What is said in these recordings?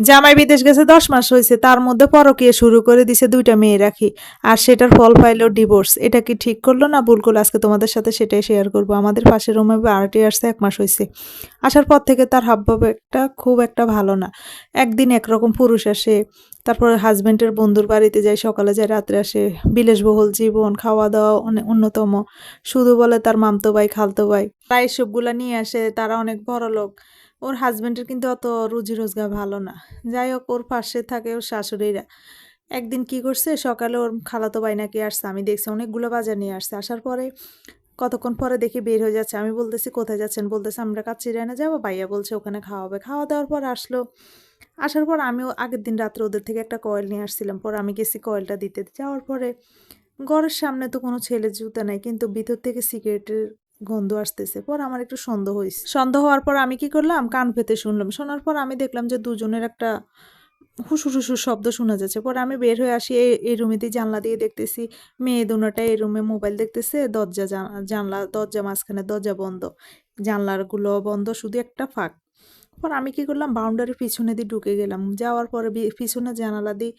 জামাই বিদেশ গেছে, দশ মাস হয়েছে। তার মধ্যে পরকিয়ে শুরু করে দিছে দুইটা মেয়ে রাখি। আর সেটার ফল পাইলো ডিভোর্স এটা কি ঠিক করল না ভুল করল? আজকে তোমাদের সাথে সেটাই শেয়ার করব। আমাদের পাশের রুমে বারোটি আসছে, এক মাস হয়েছে। আসার পর থেকে তার হাবভাব একটা খুব একটা ভালো না। একদিন একরকম পুরুষ আসে, তারপরে হাজব্যান্ডের বন্ধুর বাড়িতে যায়, সকালে যায়, রাত্রে আসে। বিলাসবহুল জীবন খাওয়া দাওয়া অন্যতম। শুধু বলে তার মামতো ভাই, খালতো ভাই। প্রায় সবগুলা নিয়ে আসে, তারা অনেক বড় লোক ওর হাজব্যান্ডের কিন্তু অত রুজি রোজগার ভালো না। যাই হোক, ওর পাশে থাকে ওর শাশুড়িরা। একদিন কি করছে, সকালে ওর খালাতো ভাই নাকি আসছে, আমি দেখছি অনেকগুলো বাজার নিয়ে আসছে। আসার পরে কতক্ষণ পরে দেখি বের হয়ে যাচ্ছে। আমি বলতেছি, কোথায় যাচ্ছেন? বলতেছে, আমরা কাচ্চিরানে যাব, ভাইয়া বলছে ওখানে খাওয়াবে খাওয়া দাওয়ার পর আসলো। আসার পর আমিও আগের দিন রাত্রে ওদের থেকে একটা কয়েল নিয়ে আসছিলাম। পর আমি গেছি কয়েলটা দিতে। যাওয়ার পরে ঘরের সামনে তো কোনো ছেলে জুতা নাই, কিন্তু ভিতর থেকে সিগারেটের গন্ধ আসতেছে। পর আমার একটু সন্দেহ হয়েছে সন্দেহ হওয়ার পর আমি কি করলাম? কান পেতে শুনলাম। শোনার পর আমি দেখলাম যে দুজনের একটা হুসুর হুসুর শব্দ শোনা যাচ্ছে। পরে আমি বের হয়ে আসি এই রুমেতে জানলা দিয়ে দেখতেছি। মেয়ে দুটা এই রুমে মোবাইল দেখতেছে। দরজা জান- জানলা, দরজা মাঝখানে দরজা বন্ধ। জানলাগুলো বন্ধ, শুধু একটা ফাঁক। পর আমি কি করলাম? বাউন্ডারির পিছনে দিয়ে ঢুকে গেলাম। যাওয়ার পরে পিছনে জানালা দিয়ে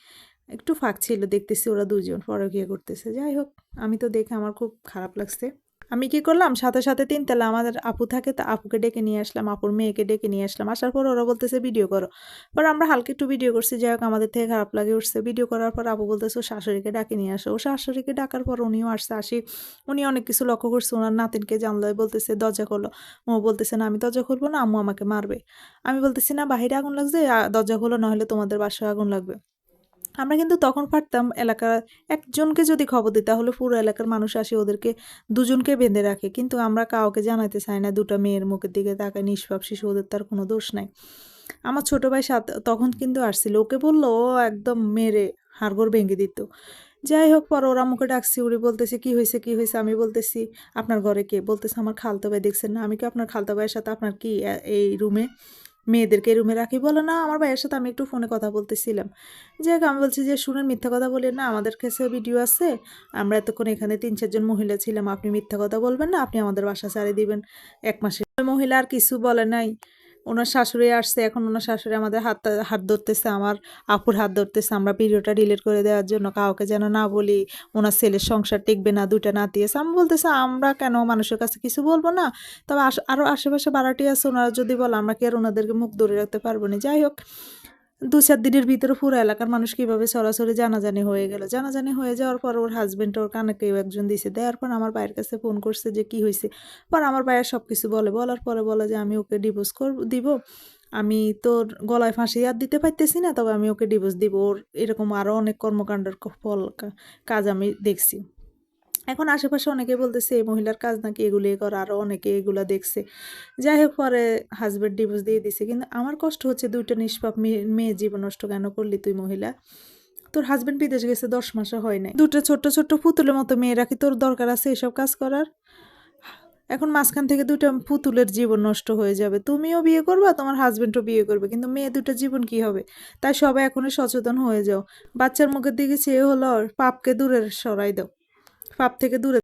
একটু ফাঁক ছিল। দেখতেছি ওরা দুজন পরকিয়া করতেছে। যাই হোক, আমি তো দেখে আমার খুব খারাপ লাগছে। আমি কি করলাম? সাথে সাথে তিনতলা আমাদের আপু থাকে তা আপুকে ডেকে নিয়ে আসলাম, আপুর মেয়েকে ডেকে নিয়ে আসলাম। আসার পর ওরা বলতেছে, ভিডিও করো। পর আমরা হালকা একটু ভিডিও করছি, যাই হোক আমাদের থেকে খারাপ লাগে উঠছে। ভিডিও করার পর আপু বলতেছে, ও শাশুড়িকে ডাকে নিয়ে আসো। ও শাশুড়িকে ডাকার পর উনিও আসছে, আসি। উনি অনেক কিছু লক্ষ্য করছে ওনার নাতিনকে জানলায় বলতেছে, দরজা খোলো। ও বলতেছে, না, আমি দরজা খুলবো না, আম্মু আমাকে মারবে। আমি বলতেছি, না, বাহিরে আগুন লাগছে দরজা খোলো নাহলে তোমাদের বাসায় আগুন লাগবে। আমরা কিন্তু তখন পারতাম এলাকার একজনকে যদি খবর দিই, তাহলে পুরো এলাকার মানুষ আসে ওদেরকে, দুজনকে বেঁধে রাখে। কিন্তু আমরা কাউকে জানাতে চাই না, দুটো মেয়ের মুখের দিকে তাকায়, নিষ্পাপ শিশু, ওদের তার কোনো দোষ নাই। আমার ছোট ভাই সাথে তখন কিন্তু আসছিল, ওকে বলল, ও একদম মেরে হাড়গোড় ভেঙে দিত। যাই হোক, পর ওরা মুখে ডাকছি উড়ি বলতেছে, কি হয়েছে কি হয়েছে? আমি বলতেছি, আপনার ঘরে কে? বলতেছে, আমার খালতো ভাই, দেখছেন না? আমি কি আপনার খালতো ভাইয়ের সাথে আপনার কি এই রুমে মেয়েদেরকে রুমে রাখি? বলো না, আমার ভাইয়ের সাথে আমি একটু ফোনে কথা বলতেছিলাম। যাই আমি বলছি যে, শুনেন, মিথ্যা কথা বলেন না, আমাদের কাছে ভিডিও আছে। আমরা এতক্ষণ এখানে তিন চারজন মহিলা ছিলাম, আপনি মিথ্যা কথা বলবেন না, আপনি আমাদের বাসা ছাড়ে দিবেন। এক মাসে মহিলা আর কিছু বলে নাই। ওনার শাশুড়ি আসছে, এখন ওনার শাশুড়ি আমাদের হাত হাত ধরতেছে, আমার আপুর হাত ধরতেছে, আমরা ভিডিওটা ডিলিট করে দেওয়ার জন্য কাউকে যেন না বলি, ওনার ছেলের সংসার টিকবে না, দুইটা না দিয়েছে আমি বলতেছে, আমরা কেন মানুষের কাছে কিছু বলব না? তবে আরও আরও আশেপাশে বাড়াটি আছে, ওনারা যদি বলে, আমরা কি আর ওনাদেরকে মুখ ধরে রাখতে পারব না? যাই হোক দু চার দিনের ভিতরে পুরো এলাকার মানুষ কীভাবে সরাসরি জানাজানি হয়ে গেল? জানাজানি হয়ে যাওয়ার পর ওর হাজবেন্ড ওর কানে কেউ একজন দিছে। দেওয়ার পর আমার ভাইয়ের কাছে ফোন করছে যে, কি হয়েছে পর আমার ভাইয়ের সব কিছু বলে। বলার পরে বলে যে, আমি ওকে ডিভোর্স কর দিব। আমি তোর গলায় ফাঁসি আর দিতে পারতেছি না, তবে আমি ওকে ডিভোর্স দিব। ওর এরকম আরও অনেক কর্মকাণ্ডের ফল কাজ আমি দেখছি। এখন আশেপাশে অনেকে বলতেছে, এই মহিলার কাজ নাকি এগুলো কর? আরও অনেকে এগুলা দেখছে। যাই হোক, পরে হাজব্যান্ড ডিভোর্স দিয়ে দিছে। কিন্তু আমার কষ্ট হচ্ছে দুইটা নিষ্পাপ মেয়ে- জীবন নষ্ট কেন করলি তুই মহিলা? তোর হাজবেন্ড বিদেশ গেছে, দশ মাসে হয় নাই। দুটো ছোট্ট ছোট্ট পুতুলের মতো মেয়েরা কি তোর দরকার আছে এসব কাজ করার? এখন মাঝখান থেকে দুটো পুতুলের জীবন নষ্ট হয়ে যাবে। তুমিও বিয়ে করবে, তোমার হাজবেন্ডও বিয়ে করবে। কিন্তু মেয়ে দুটো জীবন কি হবে? তাই সবাই এখনই সচেতন হয়ে যাও। বাচ্চার মুখের দিকে চেয়ে হলো পাপকে দূরে সরাই দাও। পাপ থেকে দূরে